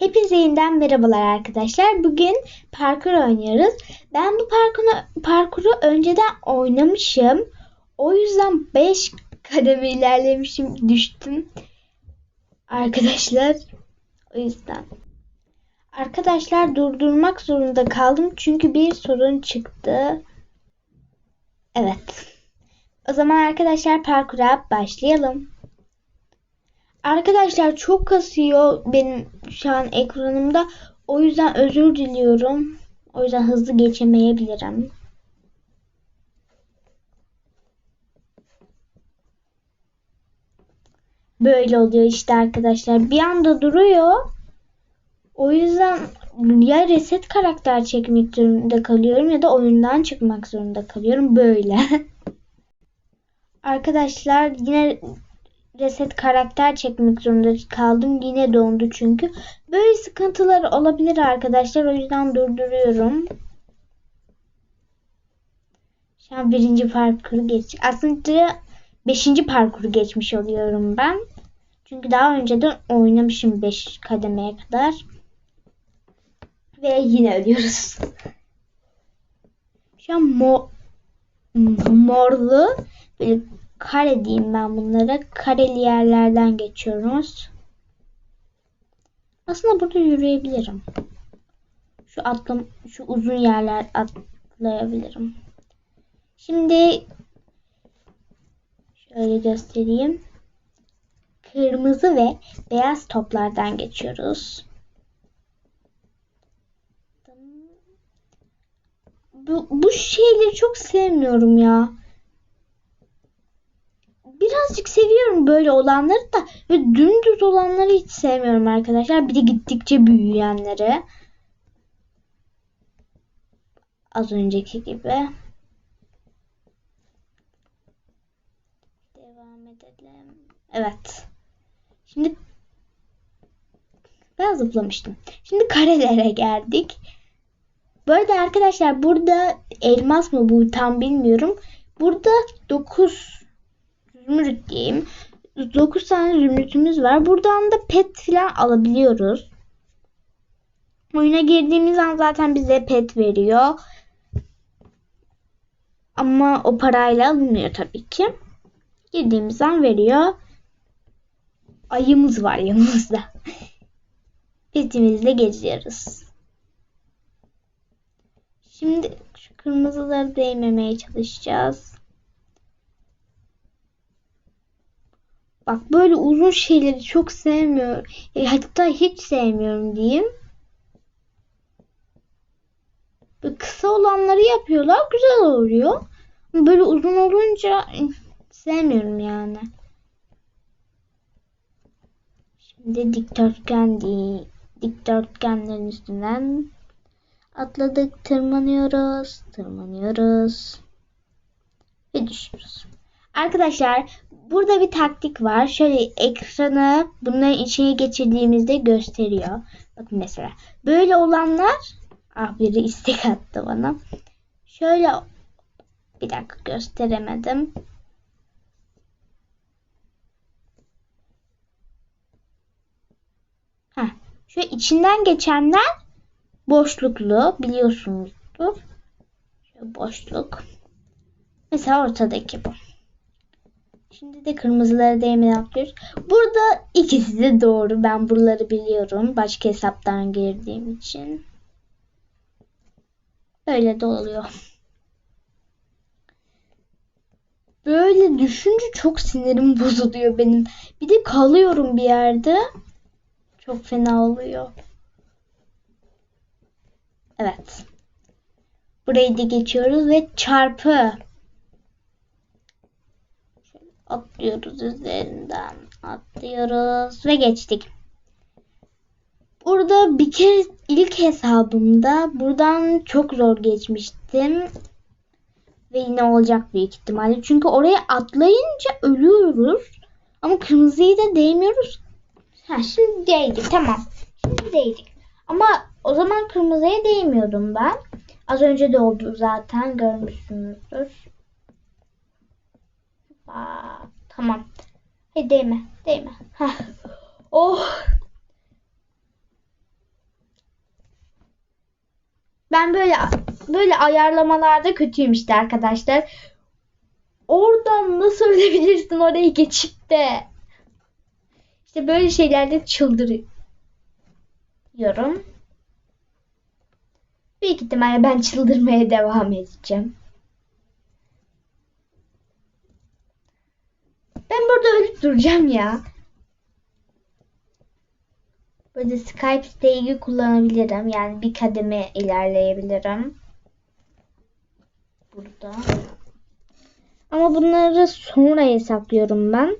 Hepinize yeniden merhabalar arkadaşlar. Bugün parkur oynuyoruz. Ben bu parkuru, parkuru önceden oynamışım. O yüzden 5 kademe ilerlemişim, düştüm. Arkadaşlar o yüzden. Arkadaşlar durdurmak zorunda kaldım çünkü bir sorun çıktı. Evet. O zaman arkadaşlar parkura başlayalım. Arkadaşlar çok kasıyor benim şu an ekranımda. O yüzden özür diliyorum. O yüzden hızlı geçemeyebilirim. Böyle oluyor işte arkadaşlar. Bir anda duruyor. O yüzden ya reset karakter çekmek zorunda kalıyorum ya da oyundan çıkmak zorunda kalıyorum. Böyle. Arkadaşlar yine reset karakter çekmek zorunda kaldım. Yine dondu çünkü. Böyle sıkıntılar olabilir arkadaşlar. O yüzden durduruyorum. Şu an birinci parkuru geç. Aslında beşinci parkuru geçmiş oluyorum ben. Çünkü daha önceden oynamışım 5 kademeye kadar. Ve yine ölüyoruz. Şu an mo morlu böyle kare diyeyim ben bunlara. Kareli yerlerden geçiyoruz. Aslında burada yürüyebilirim. Şu atlam şu uzun yerler atlayabilirim. Şimdi şöyle göstereyim. Kırmızı ve beyaz toplardan geçiyoruz. Bu, bu şeyleri çok sevmiyorum ya birazcık seviyorum böyle olanları da ve dümdüz olanları hiç sevmiyorum arkadaşlar. Bir de gittikçe büyüyenleri. Az önceki gibi. Devam edelim. Evet. Şimdi ben zıplamıştım. Şimdi karelere geldik. Bu arada arkadaşlar burada elmas mı bu tam bilmiyorum. Burada 9 zümrüt diyeyim. 9 tane zümrütümüz var. Buradan da pet falan alabiliyoruz. Oyuna girdiğimiz an zaten bize pet veriyor. Ama o parayla alınmıyor tabii ki. Girdiğimiz an veriyor. Ayımız var yanımızda. Petimizle geziyoruz. Şimdi şu kırmızıları değmemeye çalışacağız. Bak böyle uzun şeyleri çok sevmiyorum. E, hatta hiç sevmiyorum diyeyim. Böyle kısa olanları yapıyorlar. Güzel oluyor. Böyle uzun olunca sevmiyorum yani. Şimdi dikdörtgen değil. Dikdörtgenlerin üstünden atladık. Tırmanıyoruz. Tırmanıyoruz. Ve düşüyoruz. Arkadaşlar burada bir taktik var. Şöyle ekranı bunların içine geçirdiğimizde gösteriyor. Bakın mesela böyle olanlar ah biri istek attı bana. Şöyle bir dakika gösteremedim. Heh, şu içinden geçenler boşluklu biliyorsunuzdur. Şöyle boşluk. Mesela ortadaki bu. Şimdi de kırmızılara değmeden atlıyoruz. Burada ikisi de doğru. Ben buraları biliyorum. Başka hesaptan girdiğim için. Öyle de oluyor. Böyle düşünce çok sinirim bozuluyor benim. Bir de kalıyorum bir yerde. Çok fena oluyor. Evet. Burayı da geçiyoruz ve çarpı. Atlıyoruz üzerinden. Atlıyoruz ve geçtik. Burada bir kere ilk hesabımda buradan çok zor geçmiştim. Ve yine olacak büyük ihtimalle. Çünkü oraya atlayınca ölüyoruz. Ama kırmızıyı da değmiyoruz. Ha şimdi değdik tamam. Şimdi değdik. Ama o zaman kırmızıya değmiyordum ben. Az önce de oldu zaten görmüşsünüzdür. Aa, tamam. Hey değme. Değme. Heh. Oh. Ben böyle böyle ayarlamalarda kötüyüm işte arkadaşlar. Oradan nasıl ölebilirsin orayı geçip de. İşte böyle şeylerde çıldırıyorum. Büyük ihtimalle ben çıldırmaya devam edeceğim. Ben burada ölüp duracağım ya. Böyle Skype stage'i kullanabilirim. Yani bir kademe ilerleyebilirim. Burada. Ama bunları sonra hesaplıyorum ben.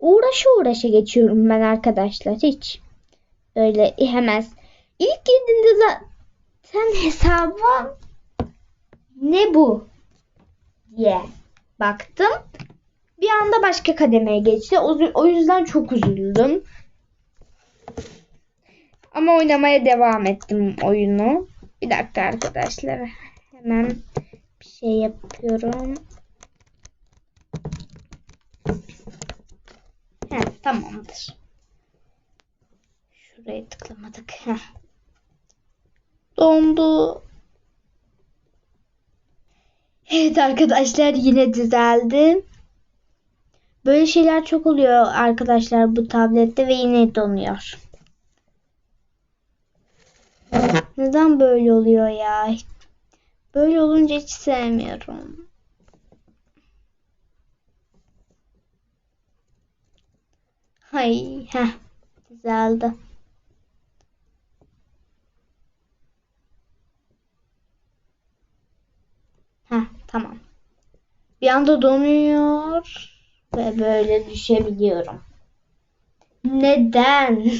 Uğraşı uğraşa geçiyorum ben arkadaşlar hiç. Öyle hemen. İlk girdiğinde zaten hesaba ne bu diye baktım. Bir anda başka kademeye geçti. O, yüzden çok üzüldüm. Ama oynamaya devam ettim oyunu. Bir dakika arkadaşlar. Hemen bir şey yapıyorum. Heh, tamamdır. Şuraya tıklamadık. Heh. Dondu. Evet arkadaşlar yine düzeldi. Böyle şeyler çok oluyor arkadaşlar bu tablette ve yine donuyor. Neden böyle oluyor ya? Böyle olunca hiç sevmiyorum. Hay, heh, düzeldi. Heh, tamam. Bir anda donuyor ve böyle düşebiliyorum. Neden?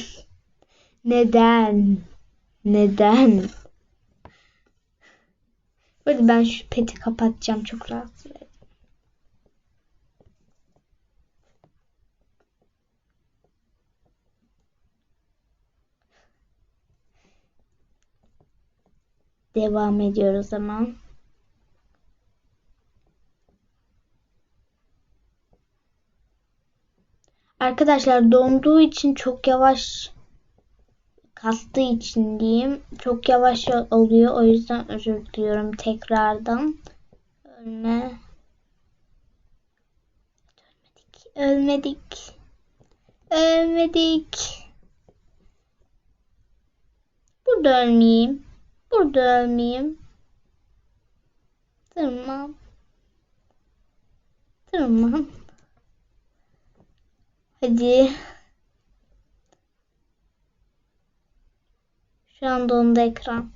Neden? Neden? Böyle ben şu peti kapatacağım çok rahatsız edici. Devam ediyoruz zaman. Arkadaşlar donduğu için çok yavaş kastığı için diyeyim çok yavaş oluyor. O yüzden özür diliyorum tekrardan. Ölme. Ölmedik. Ölmedik. Ölmedik. Burada ölmeyeyim. Burada ölmeyeyim. Tamam. Tamam. Hadi. Şu an dondu ekran.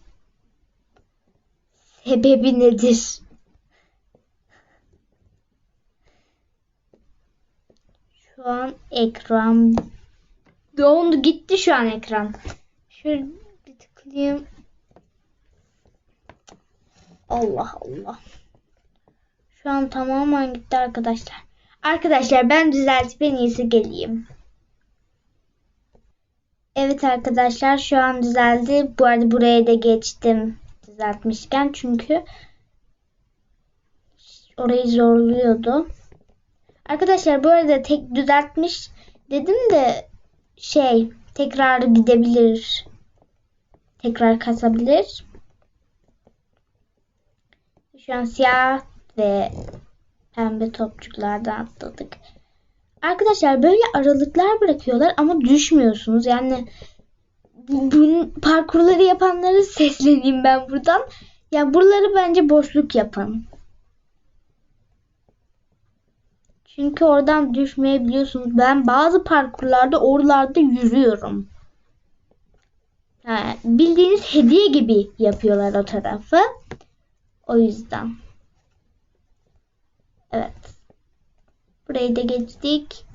Sebebi nedir? Şu an ekran dondu gitti şu an ekran. Şöyle bir tıklayayım. Allah Allah. Şu an tamamen gitti arkadaşlar. Arkadaşlar ben düzeltip en iyisi geleyim. Evet arkadaşlar şu an düzeldi. Bu arada buraya da geçtim düzeltmişken çünkü orayı zorluyordu. Arkadaşlar bu arada tek düzeltmiş dedim de şey tekrar gidebilir. Tekrar kasabilir. Şu an siyah ve pembe topçuklardan atladık. Arkadaşlar böyle aralıklar bırakıyorlar ama düşmüyorsunuz. Yani bu, parkurları yapanları sesleneyim ben buradan. Ya yani buraları bence boşluk yapın. Çünkü oradan düşmeyebiliyorsunuz. Ben bazı parkurlarda oralarda yürüyorum. Ha, bildiğiniz hediye gibi yapıyorlar o tarafı. O yüzden. Evet. Burayı da geçtik.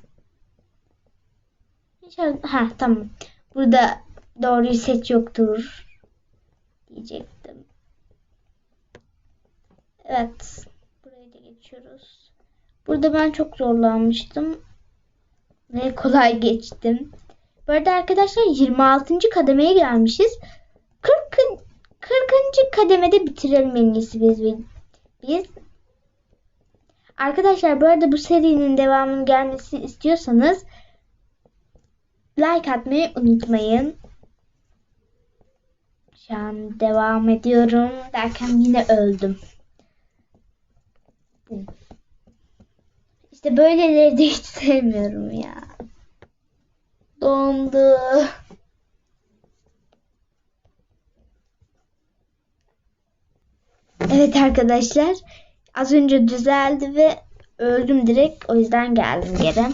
Ha tamam. Burada doğruyu seç yoktur. Diyecektim. Evet. Burayı da geçiyoruz. Burada ben çok zorlanmıştım. Ve kolay geçtim. Bu arada arkadaşlar 26. kademeye gelmişiz. 40. 40. kademede bitirelim en iyisi biz. Biz Arkadaşlar bu arada bu serinin devamının gelmesini istiyorsanız like atmayı unutmayın. Şu an devam ediyorum derken yine öldüm. İşte böyleleri de hiç sevmiyorum ya. Dondu. Evet arkadaşlar. Az önce düzeldi ve öldüm direkt. O yüzden geldim geri.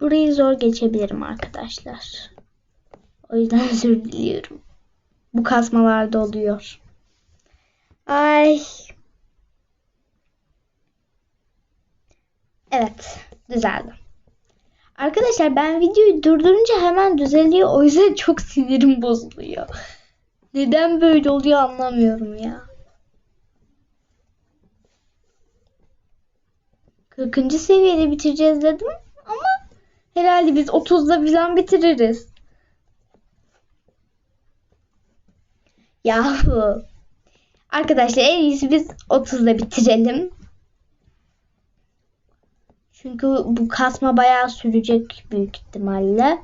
Burayı zor geçebilirim arkadaşlar. O yüzden özür diliyorum. Bu kasmalarda oluyor. Ay. Evet, düzeldi. Arkadaşlar ben videoyu durdurunca hemen düzeliyor. O yüzden çok sinirim bozuluyor. Neden böyle oluyor anlamıyorum ya. 40. seviyede bitireceğiz dedim ama herhalde biz 30'da falan bitiririz. Yahu. Arkadaşlar en iyisi biz 30'da bitirelim. Çünkü bu kasma bayağı sürecek büyük ihtimalle.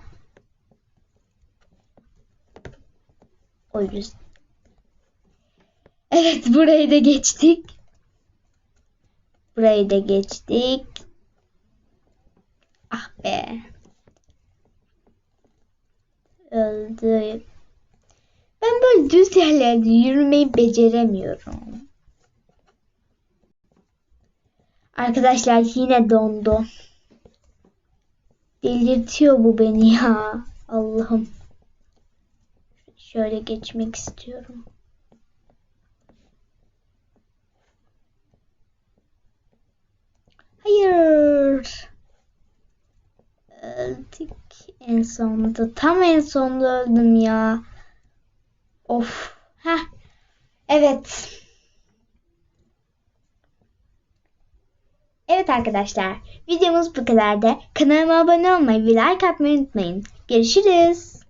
O yüzden. Evet burayı da geçtik. Burayı da geçtik. Ah be. Öldü. Ben böyle düz yerlerde yürümeyi beceremiyorum. Arkadaşlar yine dondu. Delirtiyor bu beni ya. Allah'ım. Şöyle geçmek istiyorum. Öldük en sonunda. Tam en sonunda öldüm ya. Of. Heh. Evet. Evet arkadaşlar. Videomuz bu kadardı. Kanalıma abone olmayı ve like atmayı unutmayın. Görüşürüz.